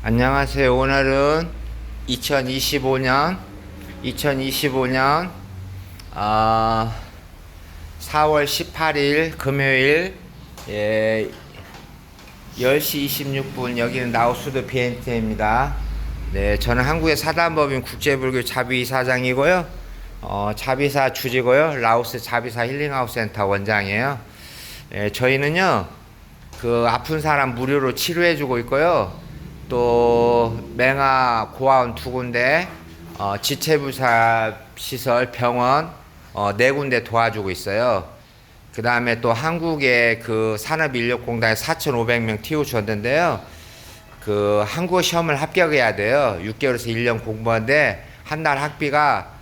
안녕하세요. 오늘은 2025년 2025년 아 4월 18일 금요일 예 10시 26분 여기는 나우스드 비엔테입니다. 네, 저는 한국의 사단법인 국제불교 자비사장이고요. 어, 자비사 주지고요. 라오스 자비사 힐링아웃 센터 원장이에요. 예, 저희는요. 그 아픈 사람 무료로 치료해 주고 있고요. 또 맹아 고아원 두 군데 어, 지체부사 시설 병원 어, 네 군데 도와주고 있어요. 그 다음에 또 한국의 그 산업인력공단에 4,500명 튀어주었는데요. 그 한국어 시험을 합격해야 돼요. 6개월에서 1년 공부하는데 한 달 학비가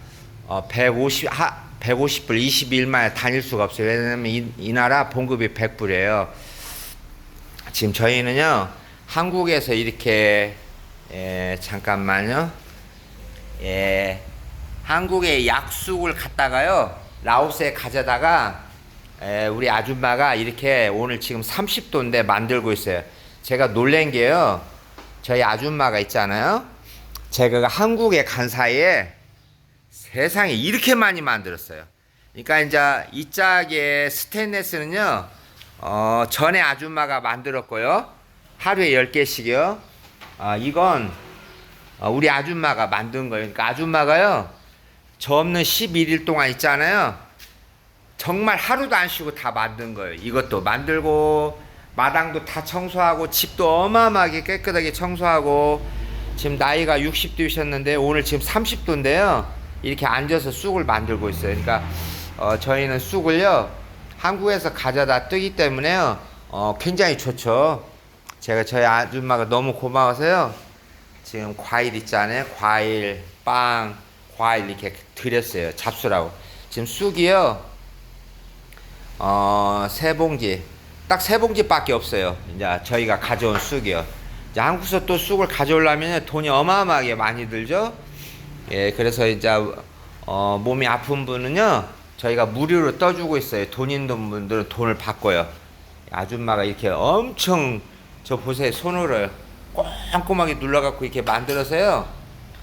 어, 150, 하, 150불 22일 만에 다닐 수가 없어요. 왜냐면 이, 이 나라 봉급이 100불이에요. 지금 저희는요, 한국에서 이렇게, 예, 잠깐만요. 예, 한국에 약속을 갖다가요, 라오스에 가져다가, 예, 우리 아줌마가 이렇게 오늘 지금 30도인데 만들고 있어요. 제가 놀란 게요, 저희 아줌마가 있잖아요. 제가 한국에 간 사이에 세상에 이렇게 많이 만들었어요. 그러니까 이제 이 짝의 스테인레스는요, 어, 전에 아줌마가 만들었고요. 하루에 10개씩이요. 아, 이건 어, 우리 아줌마가 만든 거예요. 그러니까 아줌마가요, 저 없는 11일 동안 있잖아요. 정말 하루도 안 쉬고 다 만든 거예요. 이것도 만들고, 마당도 다 청소하고, 집도 어마어마하게 깨끗하게 청소하고, 지금 나이가 60도이셨는데, 오늘 지금 30도인데요. 이렇게 앉아서 쑥을 만들고 있어요. 그러니까, 어, 저희는 쑥을요, 한국에서 가져다 뜨기 때문에요, 어, 굉장히 좋죠. 제가 저희 아줌마가 너무 고마워서요, 지금 과일 있잖아요. 과일, 빵, 과일 이렇게 드렸어요. 잡수라고. 지금 쑥이요, 어, 세 봉지. 딱 세 봉지밖에 없어요. 이제 저희가 가져온 쑥이요. 이제 한국에서 또 쑥을 가져오려면 돈이 어마어마하게 많이 들죠. 예, 그래서 이제 어, 몸이 아픈 분은요, 저희가 무료로 떠주고 있어요. 돈 있는 분들은 돈을 받고요. 아줌마가 이렇게 엄청 저 보세요 손으로 꼼꼼하게 눌러갖고 이렇게 만들어서요.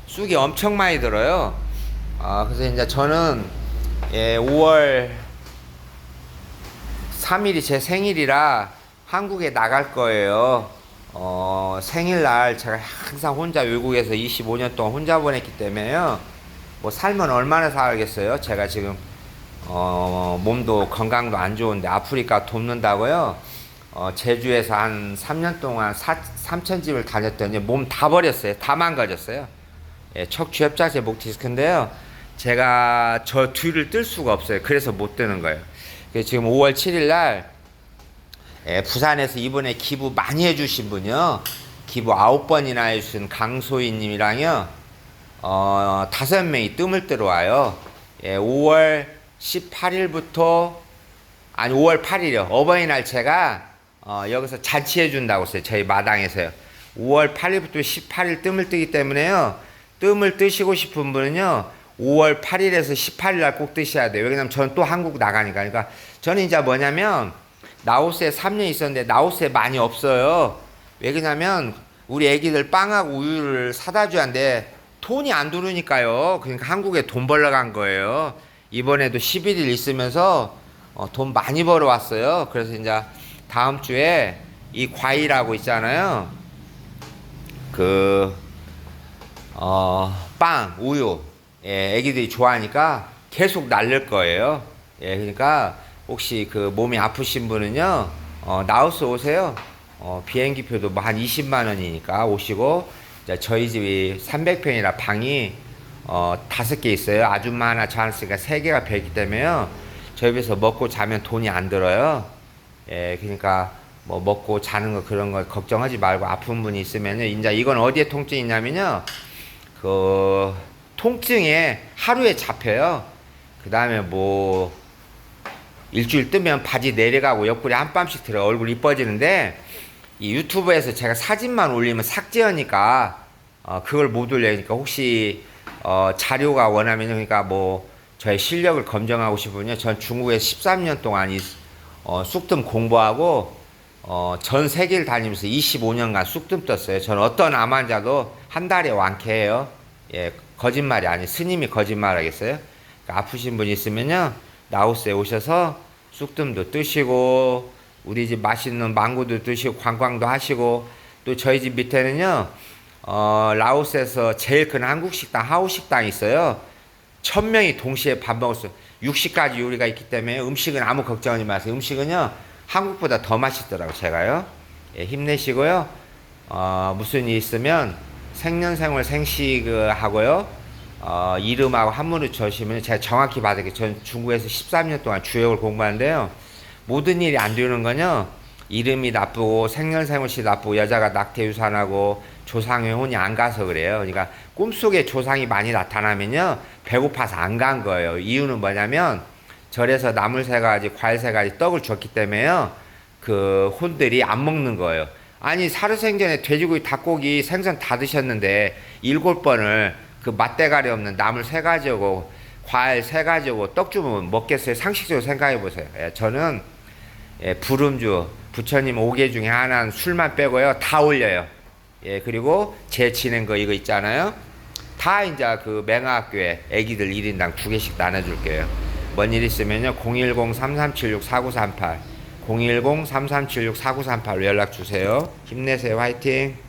쑥이 엄청 많이 들어요. 아, 그래서 이제 저는 예, 5월 3일이 제 생일이라 한국에 나갈 거예요. 어, 생일날 제가 항상 혼자 외국에서 25년 동안 혼자 보냈기 때문에요. 뭐 살면 얼마나 살겠어요? 제가 지금 어, 몸도 건강도 안 좋은데 아프리카 돕는다고요. 어, 제주에서 한 3년 동안 사, 3천 집을 다녔더니 몸 다 버렸어요. 다 망가졌어요. 예, 척추 협착제 목 디스크인데요. 제가 저 뒤를 뜰 수가 없어요. 그래서 못 뜨는 거예요. 그래서 지금 5월 7일 날 예, 부산에서 이번에 기부 많이 해주신 분이요. 기부 9번이나 해주신 강소희 님이랑요. 어, 다섯 명이 뜸을 뜨러 와요. 예, 5월 18일부터 아니 5월 8일이요. 어버이날 제가 어, 여기서 잔치해 준다고 했어요. 저희 마당에서요. 5월 8일부터 18일 뜸을 뜨기 때문에요. 뜸을 뜨시고 싶은 분은요. 5월 8일에서 18일 날 꼭 뜨셔야 돼요. 왜냐면 저는 또 한국 나가니까. 그러니까 저는 이제 뭐냐면 나우스에 3년 있었는데 나우스에 많이 없어요. 왜 그러냐면 우리 애기들 빵하고 우유를 사다 줘야 하는데 돈이 안 들어오니까요. 그러니까 한국에 돈 벌러 간 거예요. 이번에도 11일 있으면서 어, 돈 많이 벌어 왔어요. 그래서 이제 다음 주에 이 과일하고 있잖아요. 그, 어, 빵, 우유. 예, 애기들이 좋아하니까 계속 날릴 거예요. 예, 그러니까 혹시 그 몸이 아프신 분은요, 어, 나우스 오세요. 어, 비행기표도 뭐 한 20만 원이니까 오시고, 저희 집이 300평이라 방이 어, 다섯 개 있어요. 아줌마 하나, 저 하나 세 개가 배기 때문에요. 저희 집에서 먹고 자면 돈이 안 들어요. 예, 그러니까 뭐 먹고 자는 거 그런 거 걱정하지 말고 아픈 분이 있으면요. 이제 이건 어디에 통증이 있냐면요. 그 통증에 하루에 잡혀요. 그 다음에 뭐 일주일 뜨면 바지 내려가고 옆구리 한 뼘씩 들어 얼굴 이뻐지는데 이 유튜브에서 제가 사진만 올리면 삭제하니까 어, 그걸 못 올려니까 혹시 어, 자료가 원하면 그러니까 뭐 저의 실력을 검증하고 싶으면요 전 중국에 13년 동안 이 어, 쑥뜸 공부하고 어, 전 세계를 다니면서 25년간 쑥뜸 떴어요. 저는 어떤 암 환자도 한 달에 완쾌해요. 예, 거짓말이 아니 스님이 거짓말 하겠어요? 그러니까 아프신 분 있으면요. 라오스에 오셔서 쑥뜸도 뜨시고 우리 집 맛있는 망고도 드시고 관광도 하시고 또 저희 집 밑에는요. 어, 라오스에서 제일 큰 한국 식당 하우 식당이 있어요. 천 명이 동시에 밥 먹을 수 60가지 요리가 있기 때문에 음식은 아무 걱정하지 마세요. 음식은요 한국보다 더 맛있더라고 제가요. 예, 힘내시고요. 어, 무슨 일 있으면 생년생월 생시하고요. 어, 이름하고 한문을 쳐시면 제가 정확히 받을게요. 전 중국에서 13년 동안 주역을 공부하는데요. 모든 일이 안 되는 건요. 이름이 나쁘고 생년생월시 나쁘고 여자가 낙태유산하고 조상의 혼이 안 가서 그래요. 그러니까 꿈속에 조상이 많이 나타나면요. 배고파서 안 간 거예요. 이유는 뭐냐면 절에서 나물 세 가지, 과일 세 가지 떡을 줬기 때문에요. 그 혼들이 안 먹는 거예요. 아니 사르생전에 돼지고기, 닭고기, 생선 다 드셨는데 일곱 번을 그 맛대가리 없는 나물 세 가지고 과일 세 가지고 떡 주면 먹겠어요? 상식적으로 생각해 보세요. 예, 저는 예, 부름주 부처님 5개 중에 하나는 술만 빼고요 다 올려요. 예 그리고 제 지낸 거 이거 있잖아요. 다 이제 그 맹아학교에 애기들 1인당 두 개씩 나눠줄게요. 뭔 일 있으면요 010-3376-4938 010-3376-4938로 연락 주세요. 힘내세요. 화이팅.